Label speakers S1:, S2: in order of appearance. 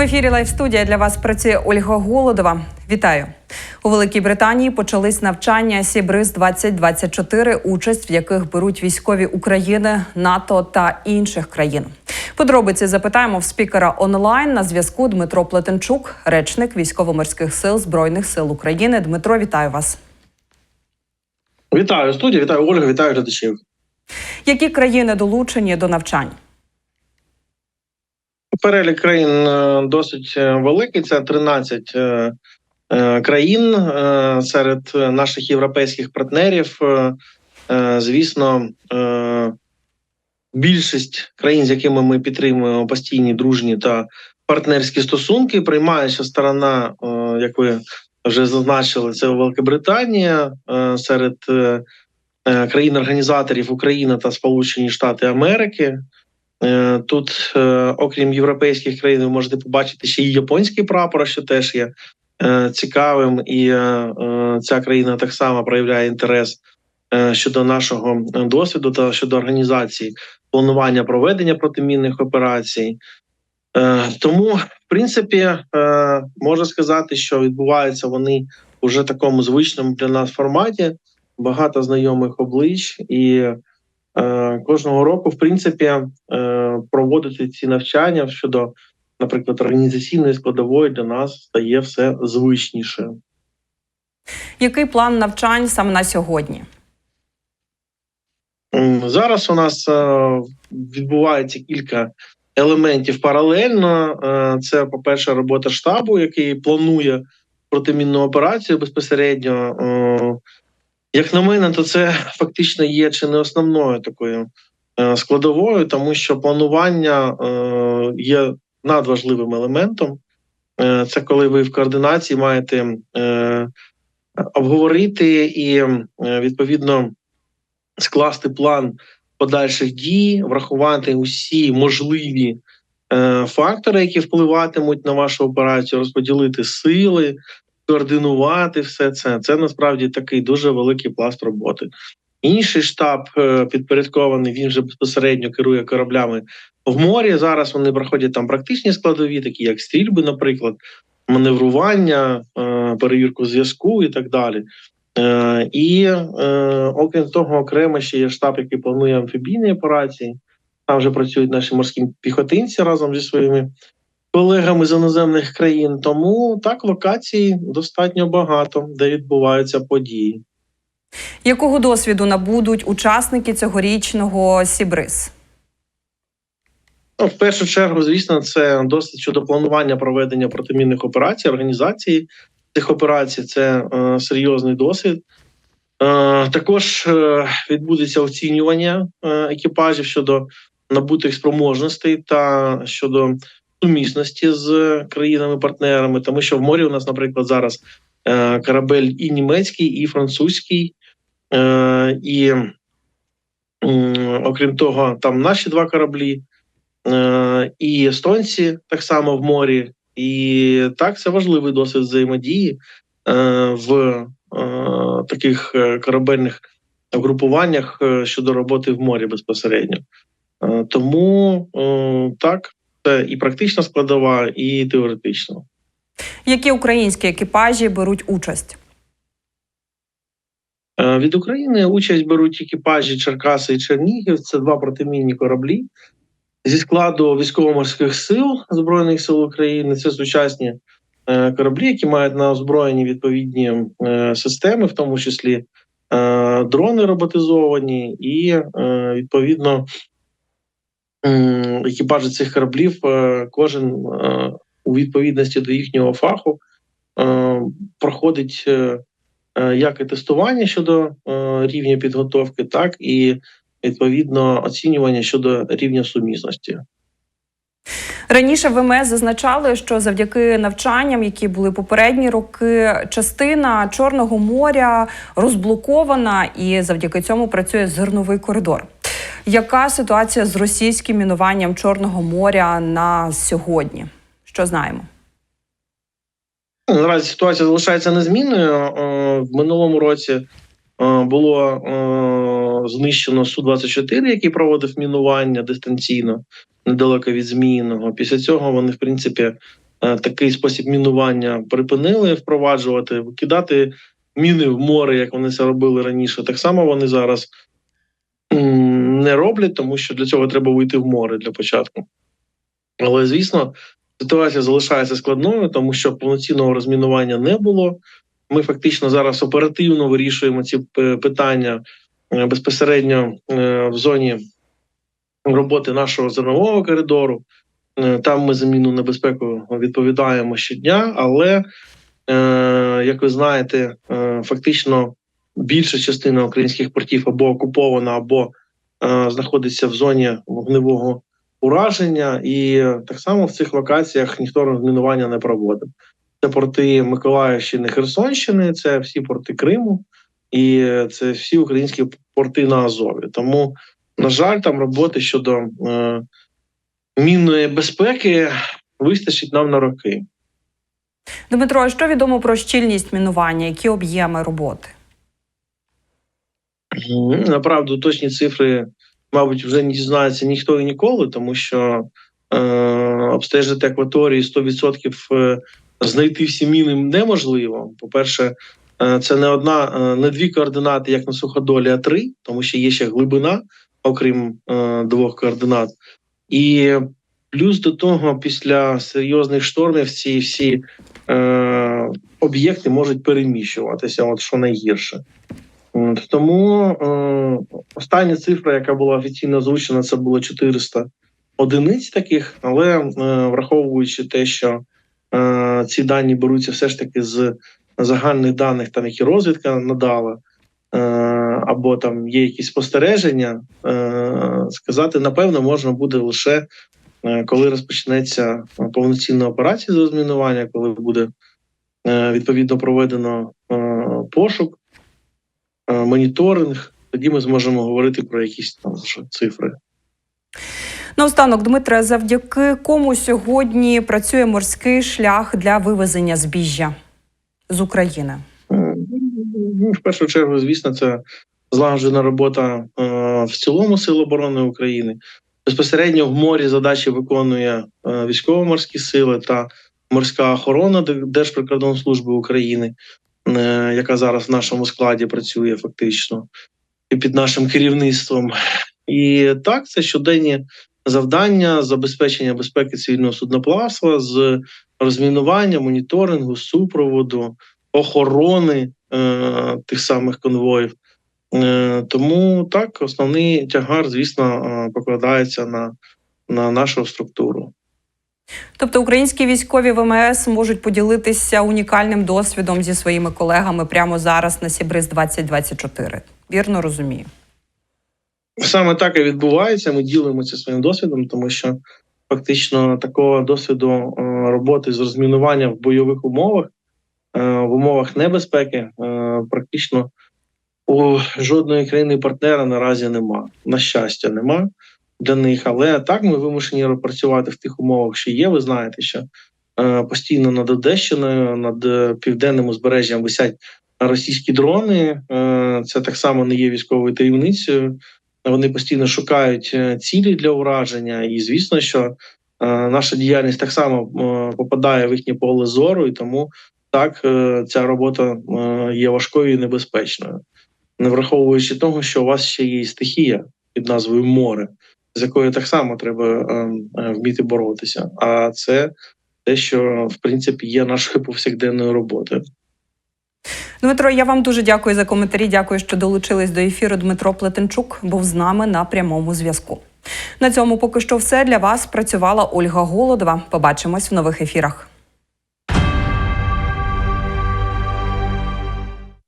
S1: ефірі Лайв студія для вас працює Ольга Голодова. Вітаю у Великій Британії. Почались навчання Сібриз 2024 участь в яких беруть військові України, НАТО та інших країн. Подробиці запитаємо в спікера онлайн на зв'язку Дмитро Плетенчук, речник військово-морських сил збройних сил України. Дмитро, вітаю вас.
S2: Вітаю студію, вітаю Ольга, вітаю глядачів.
S1: Які країни долучені до навчань?
S2: Перелік країн е, досить е, великий. Це 13 е, країн серед наших європейських партнерів. Звісно, більшість країн, з якими ми підтримуємо постійні дружні та партнерські стосунки, приймаюча сторона, як ви вже зазначили, це Великобританія серед країн-організаторів Україна та Сполучені Штати Америки. Е, Тут, е, окрім європейських країн, ви можете побачити ще й японський прапор, що теж є е, цікавим, і ця країна так само проявляє інтерес щодо нашого досвіду та щодо організації планування проведення протимінних операцій. Тому, в принципі, можна сказати, що відбуваються вони уже в такому звичному для нас форматі. Багато знайомих облич і кожного року, в принципі, е, проводити ці навчання щодо, наприклад, організаційної складової для нас стає все звичніше.
S1: Який план навчань саме на сьогодні?
S2: Зараз у нас е, відбувається кілька елементів паралельно. Е, Це, по-перше, робота штабу, який планує протимінну операцію безпосередньо. Як на мене, то це фактично є чи не основною такою е, складовою, тому що планування е, є надважливим елементом. Е, Це коли ви в координації маєте обговорити і відповідно скласти план подальших дій, врахувати усі можливі фактори, які впливатимуть на вашу операцію, розподілити сили, координувати все це. Це насправді такий дуже великий пласт роботи. Інший штаб е, підпорядкований, він вже безпосередньо керує кораблями в морі. Зараз вони проходять там практичні складові, такі як стрільби, наприклад, маневрування, е, перевірку зв'язку і так далі. Е, і окрім того, окремо ще є штаб, який планує амфібійні операції. Там вже працюють наші морські піхотинці разом зі своїми колегами з іноземних країн. Тому так локацій достатньо багато, де відбуваються події.
S1: Якого досвіду набудуть учасники цьогорічного Сібриз?
S2: Ну, в першу чергу, звісно, це досить щодо планування проведення протимінних операцій, організації цих операцій. Це е, серйозний досвід. Е, також е, відбудеться оцінювання е, екіпажів щодо набутих спроможностей та щодо сумісності з країнами-партнерами, тому що в морі у нас, наприклад, зараз е, корабель і німецький, і французький, е, і окрім того, там наші два кораблі. Е, і естонці так само в морі. І так це важливий досвід взаємодії в таких корабельних групуваннях щодо роботи в морі безпосередньо. Тому так, це і практична складова, і теоретична.
S1: Які українські екіпажі беруть участь?
S2: Е, Від України участь беруть екіпажі Черкаси і Чернігів. Це два протимінні кораблі зі складу військово-морських сил Збройних сил України. Це сучасні е, кораблі, які мають на озброєнні відповідні е, системи, в тому числі дрони роботизовані, і відповідно екіпажі цих кораблів, е, кожен е, у відповідності до їхнього фаху е, проходить. як і тестування щодо рівня підготовки, так і відповідно оцінювання щодо рівня сумісності.
S1: Раніше ВМС зазначали, що завдяки навчанням, які були попередні роки, частина Чорного моря розблокована, і завдяки цьому працює зерновий коридор. Яка ситуація з російським мінуванням Чорного моря на сьогодні? Що знаємо?
S2: Ну, Наразі ситуація залишається незмінною. Е, В минулому році е, було е, знищено су 24 який проводив мінування дистанційно недалеко від Зміїного. Після цього вони, в принципі, такий спосіб мінування припинили впроваджувати, викидати міни в море, як вони це робили раніше. Так само вони зараз не роблять, тому що для цього треба вийти в море для початку. Але звісно, ситуація залишається складною, тому що повноцінного розмінування не було. Ми фактично зараз оперативно вирішуємо ці питання е, безпосередньо е, в зоні роботи нашого зернового коридору. Е, Там ми за мінну небезпеку відповідаємо щодня, але е, як ви знаєте, е, фактично більша частина українських портів або окупована, або е, знаходиться в зоні вогневого ураження, і так само в цих локаціях ніхто розмінування не проводив. Це порти Миколаївщини, Херсонщини, це всі порти Криму, і це всі українські порти на Азові. Тому, на жаль, там роботи щодо е, мінної безпеки вистачить нам на роки.
S1: Дмитро, а що відомо про щільність мінування? Які об'єми роботи?
S2: Направду точні цифри, мабуть, вже не дізнається ніхто і ніколи, тому що е, обстежити акваторії 100% е, знайти всі міни неможливо. По-перше, е, це не одна, е, не дві координати, як на суходолі, а три, тому що є ще глибина, окрім е, двох координат. І плюс до того, після серйозних штормів ці всі е, об'єкти можуть переміщуватися, от що найгірше. Тому е, остання цифра, яка була офіційно озвучена, це було 400 одиниць таких, але е, враховуючи те, що е, ці дані беруться все ж таки з загальних даних, там які розвідка надала, е, або там є якісь спостереження, е, сказати напевно можна буде лише е, коли розпочнеться повноцінна операція з розмінування, коли буде е, відповідно проведено е, пошук моніторинг, тоді ми зможемо говорити про якісь там цифри.
S1: Наостанок, Дмитре, завдяки кому сьогодні працює морський шлях для вивезення збіжжя з України?
S2: Е, Ну, в першу чергу, звісно, це злагоджена робота е, в цілому Сил оборони України. Безпосередньо в морі задачі виконує е, військово-морські сили та морська охорона Держприкордонслужби України, е, яка зараз в нашому складі працює фактично і під нашим керівництвом. І так, це щоденні завдання забезпечення безпеки цивільного судноплавства з розмінування, моніторингу, супроводу, охорони е, тих самих конвоїв. Е, тому так, основний тягар, звісно, е, покладається на, на нашу структуру.
S1: Тобто українські військові ВМС можуть поділитися унікальним досвідом зі своїми колегами прямо зараз на Сібриз 2024. Вірно розумію.
S2: Саме так і відбувається. Ми ділимося своїм досвідом, тому що фактично такого досвіду е, роботи з розмінування в бойових умовах, е, в умовах небезпеки, е, практично у жодної країни партнера наразі нема. На щастя, нема для них. Але так ми вимушені працювати в тих умовах, що є. Ви знаєте, що е, постійно над Одещиною, над е, південним узбережжям висять російські дрони. Е, Це так само не є військовою таємницею. Вони постійно шукають цілі для ураження, і звісно, що наша діяльність так само попадає в їхнє поле зору, і тому так ця робота є важкою і небезпечною, не враховуючи того, що у вас ще є стихія під назвою море, з якою так само треба е, е, вміти боротися. А це те, що в принципі є нашою повсякденною роботою.
S1: Дмитро, я вам дуже дякую за коментарі. Дякую, що долучились до ефіру. Дмитро Плетенчук був з нами на прямому зв'язку. На цьому поки що все для вас працювала Ольга Голодова. Побачимось в нових ефірах.